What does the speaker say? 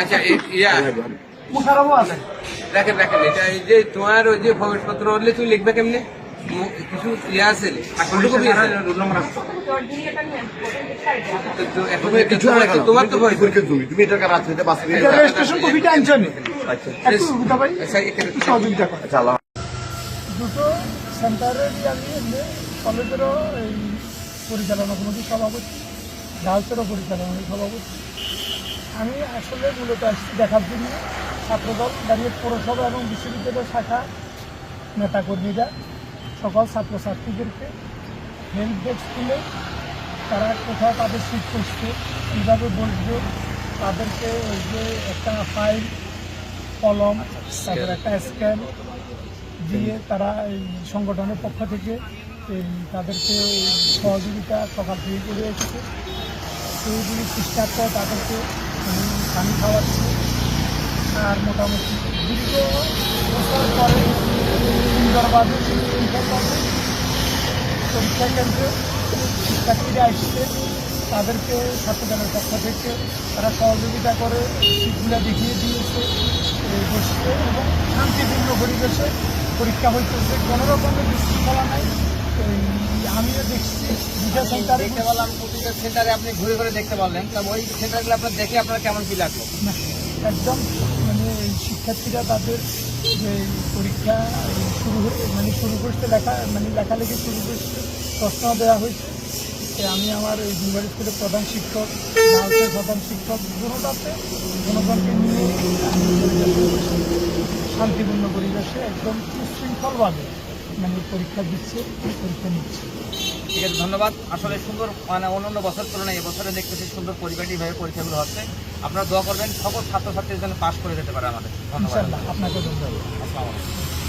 আচ্ছা ইয়া। দেখেন দেখেন এটা এই যে তোমার ওই যে প্রবেশপত্র হলে তুমি লিখবে কেমনে? কিছু ইয়া আছে তোমার তো- তুমি এটা রেজিস্ট্রেশন কপিটা আনছেন আচ্ছা। আচ্ছা সহযোগিতা করেন আচ্ছা দুটো আমি পরিচালনা কমিটির সভাপতি গার্লসেরও পরিচালনা সভাপতি। আমি আসলে মূলত আসছি দেখার জন্য। ছাত্রদল দাঁড়িয়ে পৌরসভা এবং বিশ্ববিদ্যালয় শাখা নেতাকর্মীরা সকল ছাত্রছাত্রীদেরকে হেল্প ডেস্ক তুলে তারা কোথাও তাদের সিট করছে কীভাবে বসবে তাদেরকে ওই যে একটা ফাইল কলম তারপর একটা স্ক্যান দিয়ে তারা এই সংগঠনের পক্ষ থেকে তাদেরকে সহযোগিতা সকাল থেকে করে এসেছে। সেইগুলি পর তাদেরকে পানি খাওয়াচ্ছি। আর মোটামুটি দীর্ঘ বছর পরে সুন্দরভাবে সুশৃঙ্খলভাবে পরীক্ষা কেন্দ্রে শিক্ষার্থীরা আসছে তাদেরকে ছাত্রদলের পক্ষ থেকে তারা সহযোগিতা করে সিটগুলো দেখিয়ে দিয়েছে। বসতে এবং শান্তিপূর্ণ পরিবেশে পরীক্ষা হইতেছে। কোনো রকমের বিশৃঙ্খলা নাই। দেখছি সেন্টারে দেখতে প্রতিটা সেন্টারে আপনি ঘুরে ঘুরে দেখতে পারলেন ওই সেন্টারগুলো আপনার দেখে আপনার কেমন কি লাগল একদম মানে শিক্ষার্থীরা তাদের পরীক্ষা শুরু মানে শুরু করতে লেখা মানে লেখালেখি শুরু করতে প্রশ্ন দেওয়া হয়েছে আমি আমার এই স্কুলের প্রধান শিক্ষক প্রধান শিক্ষক দুটাতে জনগণকে নিয়ে। শান্তিপূর্ণ পরিবেশে একদম সুশৃঙ্খলভাবে মানে পরীক্ষা দিচ্ছে পরীক্ষা নিচ্ছে। ঠিক আছে ধন্যবাদ। আসলে সুন্দর মানে অন্যান্য বছর তুলনায় এবছরে দেখতেছি সুন্দর পরিপাটিভাবে পরীক্ষাগুলো হচ্ছে। আপনারা দোয়া করবেন সকল ছাত্রছাত্রীদের জন্য পাশ করে দিতে পারে আমাদের। ধন্যবাদ। আপনাকে ধন্যবাদ।